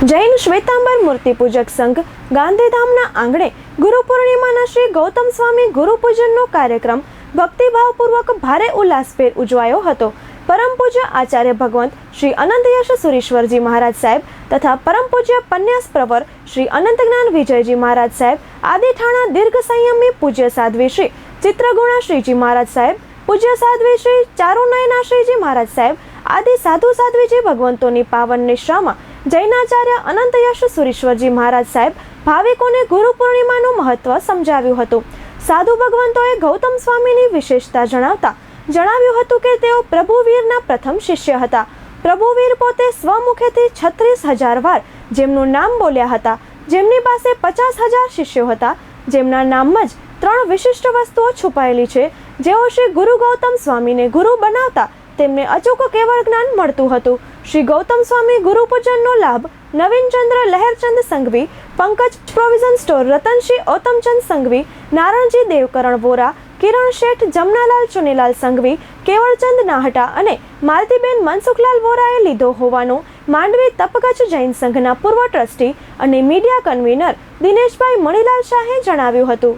જૈન શ્વેતાંબર મૂર્તિ પૂજક સંઘ ગાંધીધામના આંગણે ગુરુ પૂર્ણિમાના શ્રી ગૌતમ સ્વામી ગુરુ પૂજનનો કાર્યક્રમ ભક્તિભાવપૂર્વક ભારે ઉલ્લાસભેર ઉજવાયો હતો. પરમ પૂજ્ય આચાર્ય ભગવંત શ્રી અનંતયશ સુરેશ્વરજી મહારાજ સાહેબ તથા પરમ પૂજ્ય પન્યાસ પ્રવર શ્રી અનંત જ્ઞાન વિજયજી મહારાજ સાહેબ, આદિ ઠાણા દીર્ઘ સંયમી પૂજ્ય સાધ્વી શ્રી ચિત્રગુણા શ્રીજી મહારાજ સાહેબ, પૂજ્ય સાધ્વી શ્રી ચારુનયના શ્રીજી મહારાજ સાહેબ, આદિ સાધુ સાધ્વીજી ભગવંતોની પાવન નિશ્રામાં જૈનાચાર્ય અનંત યશ સુરેશ્વરજી મહારાજ સાહેબ ભાવિકોને ગુરુ પૂર્ણિમાનું મહત્વ સમજાવ્યું હતું. સાધુ ભગવંતોએ ગૌતમ સ્વામીની વિશેષતા જણાવતા જણાવ્યું હતું કે તેઓ પ્રભુવીરના પ્રથમ શિષ્ય હતા. પ્રભુવીર પોતે સ્વમુખેથી છત્રીસ હજાર વાર જેમનું નામ બોલ્યા હતા. જેમની પાસે પચાસ હજાર શિષ્યો હતા. જેમના નામમાં જ ત્રણ વિશિષ્ટ વસ્તુઓ છુપાયેલી છે. જેઓ શ્રી ગુરુ ગૌતમ સ્વામીને ગુરુ બનાવતા તેમને અચૂક કેવળ જ્ઞાન મળતું હતું. શ્રી ગૌતમ સ્વામી ગુરુપૂજનનો લાભ નવીનચંદ્ર લહેરચંદ સંઘવી, પંકજ પ્રોવિઝન સ્ટોર રતનશ્રી ઓતમચંદ સંઘવી, નારણજી દેવકરણ વોરા, કિરણ શેઠ, જમનાલાલ ચુનીલાલ સંઘવી, કેવળચંદ નાહટા અને માલતીબેન મનસુખલાલ વોરાએ લીધો હોવાનું માંડવી તપગજ જૈન સંઘના પૂર્વ ટ્રસ્ટી અને મીડિયા કન્વીનર દિનેશભાઈ મણીલાલ શાહે જણાવ્યું હતું.